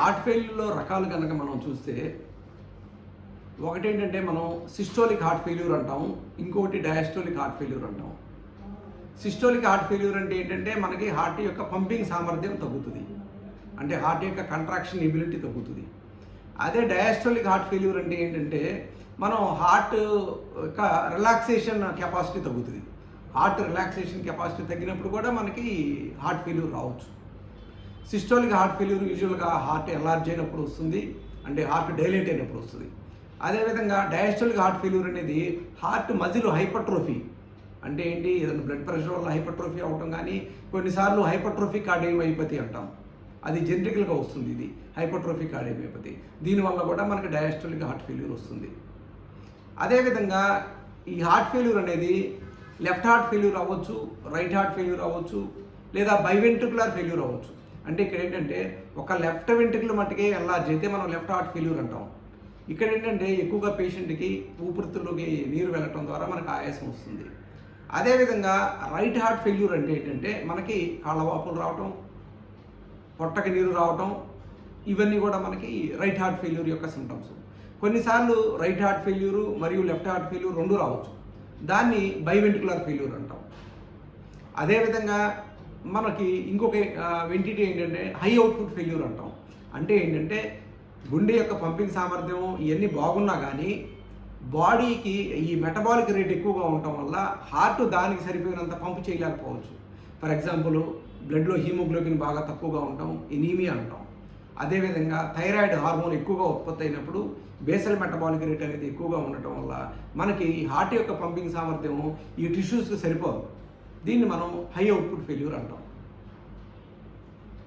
Heart ఫెయిల్యూర్లో రకాలు కనుక మనం చూస్తే ఒకటేంటంటే మనం సిస్టోలిక్ హార్ట్ ఫెయిల్యూర్ అంటాం ఇంకొకటి డయాస్టోలిక్ హార్ట్ ఫెయిల్యూర్ అంటాం. సిస్టోలిక్ హార్ట్ ఫెయిల్యూర్ అంటే ఏంటంటే మనకి హార్ట్ యొక్క పంపింగ్ సామర్థ్యం తగ్గుతుంది. అంటే హార్ట్ యొక్క కంట్రాక్షన్ ఎబిలిటీ తగ్గుతుంది. అదే డయాస్టోలిక్ హార్ట్ ఫెయిల్యూర్ అంటే ఏంటంటే మనం హార్ట్ యొక్క రిలాక్సేషన్ కెపాసిటీ తగ్గుతుంది. హార్ట్ రిలాక్సేషన్ కెపాసిటీ తగ్గినప్పుడు కూడా మనకి హార్ట్ ఫెయిల్యూర్ రావచ్చు. సిస్టోలిక్ హార్ట్ ఫెయిల్యూర్ యూజువల్గా హార్ట్ ఎలార్జ్ అయినప్పుడు వస్తుంది అంటే హార్ట్ డైలేట్ అయినప్పుడు వస్తుంది. అదేవిధంగా డయాస్టోలిక్ హార్ట్ ఫెయిల్యూర్ అనేది హార్ట్ మజిల్ హైపర్ట్రోఫీ. అంటే ఏంటి? ఏదైనా బ్లడ్ ప్రెషర్ వల్ల హైపర్ట్రోఫీ అవటం కానీ కొన్నిసార్లు హైపర్ట్రోఫిక్ కార్డియోమైపతి అంటాం. అది జెనరికల్గా వస్తుంది ఇది హైపర్ట్రోఫిక్ కార్డియోమైపతి దీనివల్ల కూడా మనకి డయాస్టోలిక్ హార్ట్ ఫెయిల్యూర్ వస్తుంది. అదేవిధంగా ఈ హార్ట్ ఫెయిల్యూర్ అనేది లెఫ్ట్ హార్ట్ ఫెయిల్యూర్ అవ్వచ్చు రైట్ హార్ట్ ఫెయిల్యూర్ అవ్వచ్చు లేదా బైవెంట్రుకులర్ ఫెయిల్యూర్ అవ్వచ్చు. అంటే ఇక్కడ ఏంటంటే ఒక లెఫ్ట్ వెంట్రుకలు మట్టుకే ఎల్లార్జ్ అయితే మనం లెఫ్ట్ హార్ట్ ఫెయిల్యూర్ అంటాం. ఇక్కడ ఏంటంటే ఎక్కువగా పేషెంట్కి ఊపిరితిత్తుల్లోకి నీరు వెళ్ళటం ద్వారా మనకు ఆయాసం వస్తుంది. అదేవిధంగా రైట్ హార్ట్ ఫెయిల్యూర్ అంటే ఏంటంటే మనకి కాళ్ళ వాపులు రావటం పొట్టకి నీరు రావటం ఇవన్నీ కూడా మనకి రైట్ హార్ట్ ఫెయిల్యూర్ యొక్క సిమ్టమ్స్ కొన్నిసార్లు రైట్ హార్ట్ ఫెయిల్యూరు మరియు లెఫ్ట్ హార్ట్ ఫెయిల్యూర్ రెండు రావచ్చు. దాన్ని బైవెంటికులర్ ఫెయిల్యూర్ అంటాం. అదేవిధంగా మనకి ఇంకొక వెంటిటీ ఏంటంటే హై అవుట్పుట్ ఫెయిల్యూర్ అంటాం. అంటే ఏంటంటే గుండె యొక్క పంపింగ్ సామర్థ్యం ఇవన్నీ బాగున్నా కానీ బాడీకి ఈ మెటబాలిక్ రేట్ ఎక్కువగా ఉండటం వల్ల హార్ట్ దానికి సరిపోయినంత పంపు చేయలేకపోవచ్చు. ఫర్ ఎగ్జాంపుల్ బ్లడ్లో హీమోగ్లోబిన్ బాగా తక్కువగా ఉండటం ఎనీమియా అంటాం. అదేవిధంగా థైరాయిడ్ హార్మోన్ ఎక్కువగా ఉత్పత్తి అయినప్పుడు బేసల్ మెటబాలిక్ రేట్ అనేది ఎక్కువగా ఉండటం వల్ల మనకి హార్ట్ యొక్క పంపింగ్ సామర్థ్యం ఈ టిష్యూస్కి సరిపోదు. దీన్ని మనం హై అవుట్పుట్ ఫెయిల్యూర్ అంటాం.